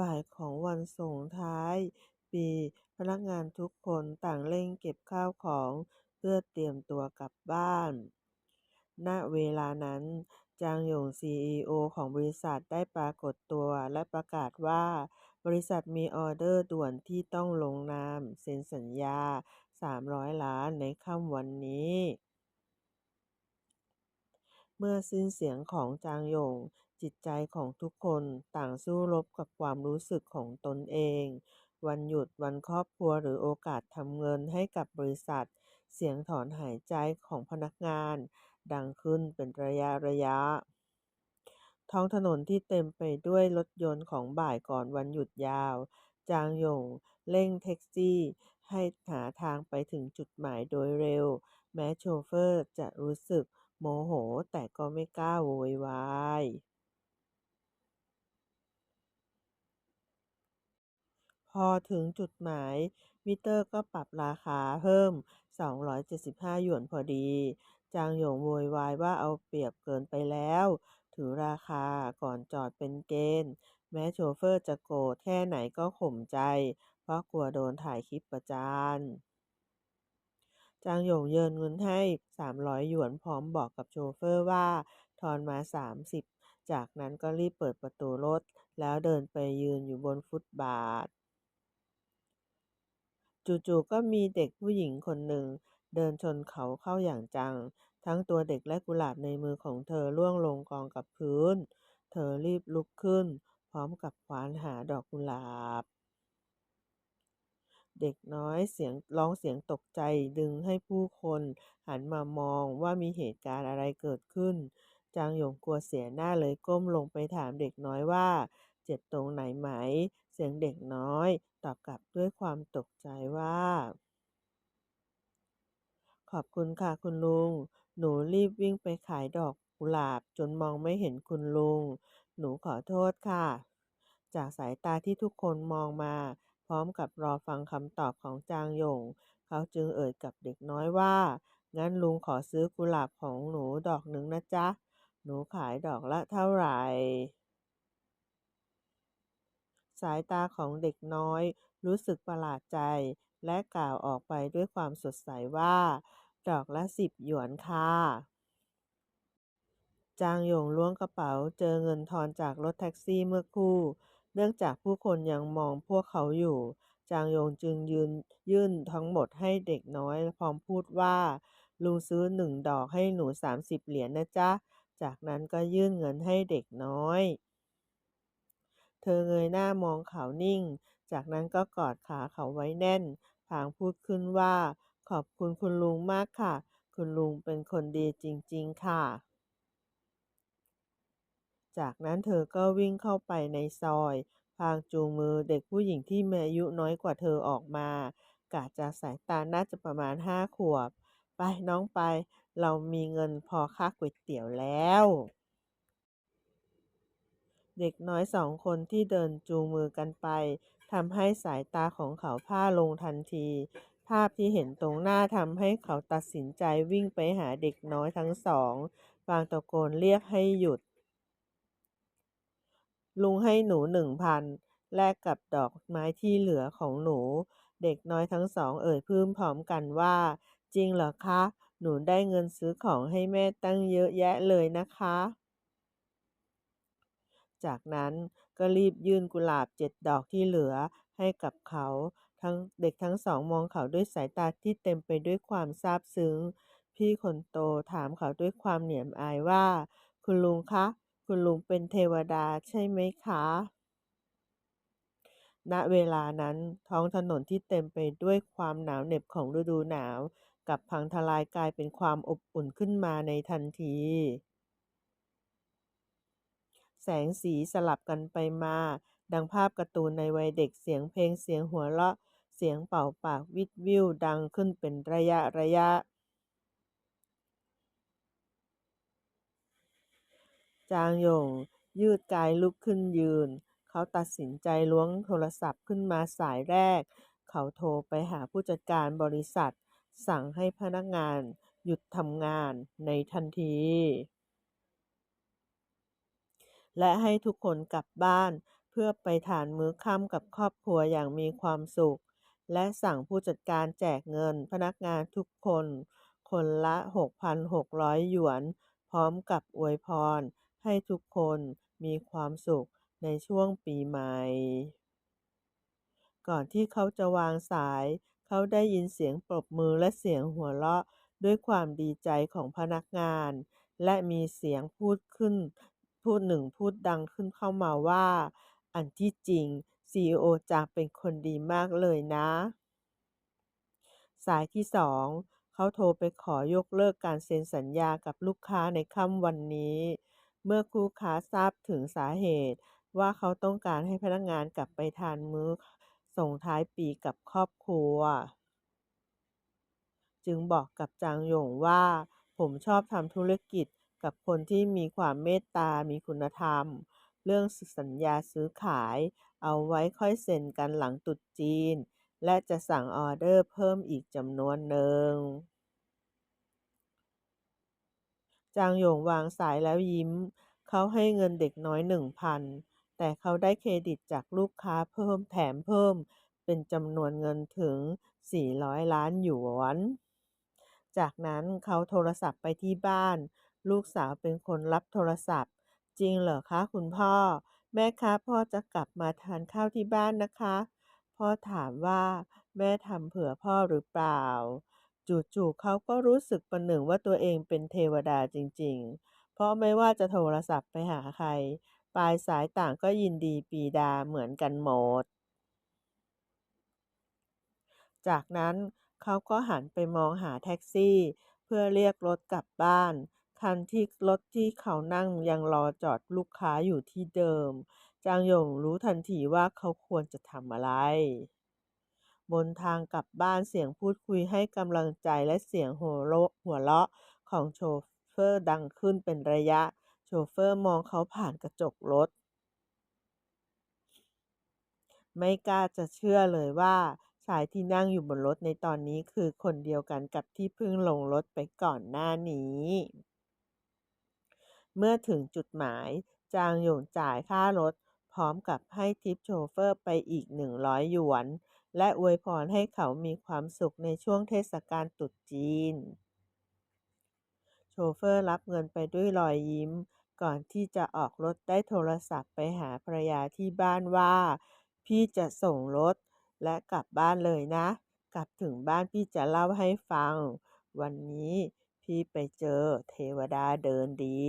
บ่ายของวันส่งท้ายปี พนักงานทุกคนต่างเร่งเก็บข้าวของเพื่อเตรียมตัวกลับบ้าน ณ เวลานั้น จางหยงซีอีโอของบริษัทได้ปรากฏตัวและประกาศว่า บริษัทมีออเดอร์ด่วนที่ต้องลงนามเซ็นสัญญา 300 ล้านในค่ำวันนี้ เมื่อสิ้นเสียงของจางหยง จิตใจของทุกคนต่างสู้รบกับความรู้สึกของตนเอง วันหยุดวันครอบครัวหรือโอกาสทำเงินให้กับบริษัท เสียงถอนหายใจของพนักงาน ดังขึ้นเป็นระยะระยะ ท้องถนนที่เต็มไปด้วยรถยนต์ของบ่ายก่อนวันหยุดยาว จางหยงเร่งแท็กซี่ให้หาทางไปถึงจุดหมายโดยเร็ว แม้โชเฟอร์จะรู้สึกโมโหแต่ก็ไม่กล้าโวยวาย พอถึงจุดหมาย มิเตอร์ก็ปรับราคาเพิ่ม 275 หยวนพอดี จางหยงโวยวายว่าเอาเปรียบเกินไปแล้ว ถือราคาก่อนจอดเป็นเกณฑ์ แม้โชเฟอร์จะโกรธแค่ไหนก็ข่มใจ เพราะกลัวโดนถ่ายคลิปประจานจางหยงโยนเงินให้ 300 หยวนพร้อมบอกกับโชเฟอร์ว่า ทอนมา 30 จากนั้นก็รีบเปิดประตูรถ แล้วเดินไปยืนอยู่บนฟุตบาท จู่ๆก็มีเด็กผู้หญิงคนหนึ่ง เดินชนเขาเข้าอย่างจัง ทั้งตัวเด็กและกุหลาบในมือของเธอร่วงลงกองกับพื้น เธอรีบลุกขึ้น พร้อมกับควานหาดอกกุหลาบ เด็กน้อยเสียงร้องเสียงตกใจดึงให้ผู้คนหันมามองว่ามีเหตุการณ์อะไรเกิดขึ้น จางหยงกลัวเสียหน้าเลยก้มลงไปถามเด็กน้อยว่า เจ็บตรงไหนไหม เสียงเด็กน้อย ตอบกลับด้วยความตกใจว่า ขอบคุณค่ะคุณลุง หนูรีบวิ่งไปขายดอกกุหลาบจนมองไม่เห็นคุณลุง หนูขอโทษค่ะ จากสายตาที่ทุกคนมองมา พร้อมกับรอฟังคำตอบของจางหยง เขาจึงเอ่ยกับเด็กน้อยว่า งั้นลุงขอซื้อกุหลาบของหนูดอกหนึ่งนะจ๊ะ หนูขายดอกละเท่าไหร่ สายตาของเด็กน้อย รู้สึกประหลาดใจ และกล่าวออกไปด้วยความสดใสว่า ดอกละสิบหยวนค่ะ จางหยงล้วงกระเป๋าเจอเงินทอนจากรถแท็กซี่เมื่อครู่ เนื่องจากผู้คนยังมองพวกเขาอยู่ จางหยงจึงยืนยื่นทั้งหมดให้เด็กน้อยพร้อมพูดว่าลุงซื้อหนึ่งดอกให้หนูสามสิบเหรียญนะจ๊ะ จากนั้นก็ยื่นเงินให้เด็กน้อย เธอเงยหน้ามองเขานิ่ง จากนั้นก็กอดขาเขาไว้แน่นพางพูดขึ้นว่า ขอบคุณคุณลุงมากค่ะ คุณลุงเป็นคนดีจริง ๆ ค่ะ จากนั้นเธอก็วิ่งเข้าไปในซอยพางจูงมือเด็กผู้หญิงที่มีอายุน้อยกว่าเธอออกมากะจากสายตาน่าจะประมาณห้าขวบ ไปน้องไป เรามีเงินพอค่าก๋วยเตี๋ยวแล้ว เด็กน้อยสองคนที่เดินจูงมือกันไปทำให้สายตาของเขาพร่าลงทันที ภาพที่เห็นตรงหน้าทำให้เขาตัดสินใจวิ่งไปหาเด็กน้อยทั้งสองพลางตะโกนเรียกให้หยุด ลุงให้หนูหนึ่งพันแลกกับดอกไม้ที่เหลือของหนู เด็กน้อยทั้งสองเอ่ยพึ่มพร้อมกันว่า จริงเหรอคะ หนูได้เงินซื้อของให้แม่ตั้งเยอะแยะเลยนะคะ จากนั้นก็รีบยื่นกุหลาบเจ็ดดอกที่เหลือให้กับเขาทั้งเด็กทั้งสองมองเขาด้วยสายตาที่เต็มไปด้วยความซาบซึ้ง พี่คนโตถามเขาด้วยความเหนียมอายว่า คุณลุงคะ คุณลุงเป็นเทวดาใช่ไหมคะ ณเวลานั้นท้องถนนที่เต็มไปด้วยความหนาวเหน็บของฤดูหนาว กับพังทลายกลายเป็นความอบอุ่นขึ้นมาในทันที แสงสีสลับกันไปมา ดังภาพการ์ตูนในวัยเด็กเสียงเพลงเสียงหัวเราะ เสียงเป่าปากวิดวิวดังขึ้นเป็นระยะระยะ จางหยงยืดกายลุกขึ้นยืน เขาตัดสินใจล้วงโทรศัพท์ขึ้นมาสายแรก เขาโทรไปหาผู้จัดการบริษัท สั่งให้พนักงานหยุดทำงานในทันที และให้ทุกคนกลับบ้าน เพื่อไปทานมื้อค่ำกับครอบครัวอย่างมีความสุข และสั่งผู้จัดการแจกเงินพนักงานทุกคน คนละ 6,600 หยวน พร้อมกับอวยพร ให้ทุกคนมีความสุขในช่วงปีใหม่ ก่อนที่เขาจะวางสาย เขาได้ยินเสียงปรบมือและเสียงหัวเราะด้วยความดีใจของพนักงาน และมีเสียงพูดขึ้น พูดหนึ่งพูดดังขึ้นเข้ามาว่า อันที่จริง CEO จางเป็นคนดีมากเลยนะ สายที่สองเขาโทรไปขอยกเลิกการเซ็นสัญญากับลูกค้าในค่ำวันนี้ เมื่อคู่ค้าทราบถึงสาเหตุว่าเขาต้องการให้พนักงานกลับไปทานมื้อส่งท้ายปีกับครอบครัว จึงบอกกับจางหยงว่า ผมชอบทำธุรกิจ กับคนที่มีความเมตตา มีคุณธรรม เรื่องสัญญาซื้อขาย เอาไว้ค่อยเซ็นกันหลังตรุษจีน และจะสั่งออเดอร์เพิ่มอีกจำนวนหนึ่ง จางหยงวางสายแล้วยิ้ม เขาให้เงินเด็กน้อยหนึ่งพัน แต่เขาได้เครดิตจากลูกค้าเพิ่มแถมเพิ่ม เป็นจำนวนเงินถึง 400 ล้านหยวน จากนั้นเขาโทรศัพท์ไปที่บ้าน ลูกสาวเป็นคนรับโทรศัพท์ จริงเหรอคะคุณพ่อ แม่คะพ่อจะกลับมาทานข้าวที่บ้านนะคะ พ่อถามว่า แม่ทำเผื่อพ่อหรือเปล่า จู่ๆเขาก็รู้สึกประหนึ่งว่าตัวเองเป็นเทวดาจริง ๆ เพราะไม่ว่าจะโทรศัพท์ไปหาใคร ปลายสายต่างก็ยินดีปีดาเหมือนกันหมด จากนั้นเขาก็หันไปมองหาแท็กซี่ เพื่อเรียกรถกลับบ้าน คันที่รถที่เขานั่งยังรอจอดลูกค้าอยู่ที่เดิม จางหยงรู้ทันทีว่าเขาควรจะทำอะไร บนทางกลับบ้านเสียงพูดคุยให้กำลังใจและเสียงหัวเราะหัวเราะของโชเฟอร์ดังขึ้นเป็นระยะ โชเฟอร์มองเขาผ่านกระจกรถ ไม่กล้าจะเชื่อเลยว่าชายที่นั่งอยู่บนรถในตอนนี้คือคนเดียวกันกับที่เพิ่งลงรถไปก่อนหน้านี้ เมื่อถึงจุดหมาย จางหยงจ่ายค่ารถ พร้อมกับให้ทิปโชเฟอร์ไปอีก 100 หยวน และอวยพรให้เขามีความสุขในช่วงเทศกาลตรุษจีน โชเฟอร์รับเงินไปด้วยรอยยิ้ม ก่อนที่จะออกรถได้โทรศัพท์ไปหาภรรยาที่บ้านว่า พี่จะส่งรถและกลับบ้านเลยนะ กลับถึงบ้านพี่จะเล่าให้ฟัง วันนี้พี่ไปเจอเทวดาเดินดี